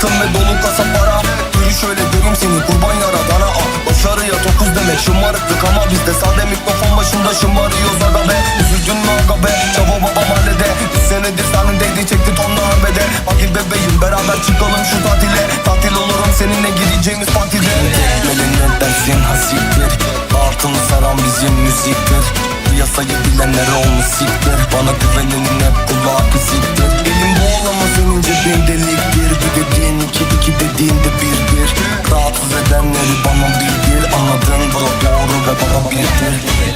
altın ve dolu kasa para. Yürü şöyle göreyim seni kurban yaradana ah Başarıya dokuz demek şımarıklık ama bizde sade mikrofon başında şımarıyoruz aga be. Üzüldün mü aga be? Çavo baba mahallede Bir senedir sahnedeydi çekti tonla arbede. Akil bebeğim beraber çıkalım şu tatile. Tatil olurum seninle gideceğimiz partide Tekmelin ne dersin? Hasiktir. Altını saran bizim müziktir. Piyasayı bilenler olmuş siktir. Bana güvenenin hep kulağı pra comprar uma.